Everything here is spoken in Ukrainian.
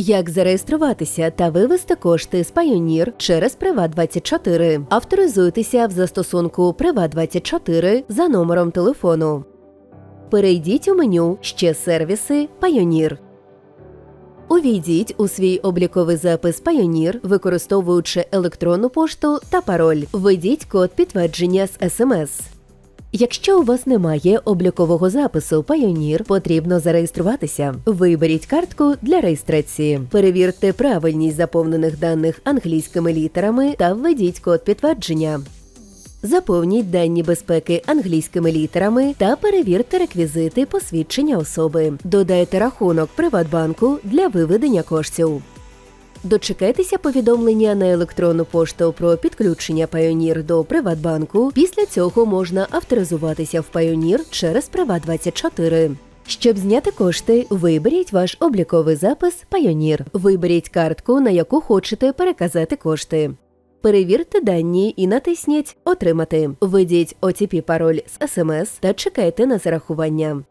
Як зареєструватися та вивести кошти з Payoneer через Privat24? Авторизуйтеся в застосунку Privat24 за номером телефону. Перейдіть у меню Ще сервіси Payoneer. Увійдіть у свій обліковий запис Payoneer, використовуючи електронну пошту та пароль. Введіть код підтвердження з СМС. Якщо у вас немає облікового запису Payoneer, потрібно зареєструватися. Виберіть картку для реєстрації. Перевірте правильність заповнених даних англійськими літерами та введіть код підтвердження. Заповніть дані безпеки англійськими літерами та перевірте реквізити посвідчення особи. Додайте рахунок Приватбанку для виведення коштів. Дочекайтеся повідомлення на електронну пошту про підключення Payoneer до Приватбанку. Після цього можна авторизуватися в Payoneer через Privat24. Щоб зняти кошти, виберіть ваш обліковий запис Payoneer. Виберіть картку, на яку хочете переказати кошти. Перевірте дані і натисніть Отримати. Введіть OTP пароль з SMS та чекайте на зарахування.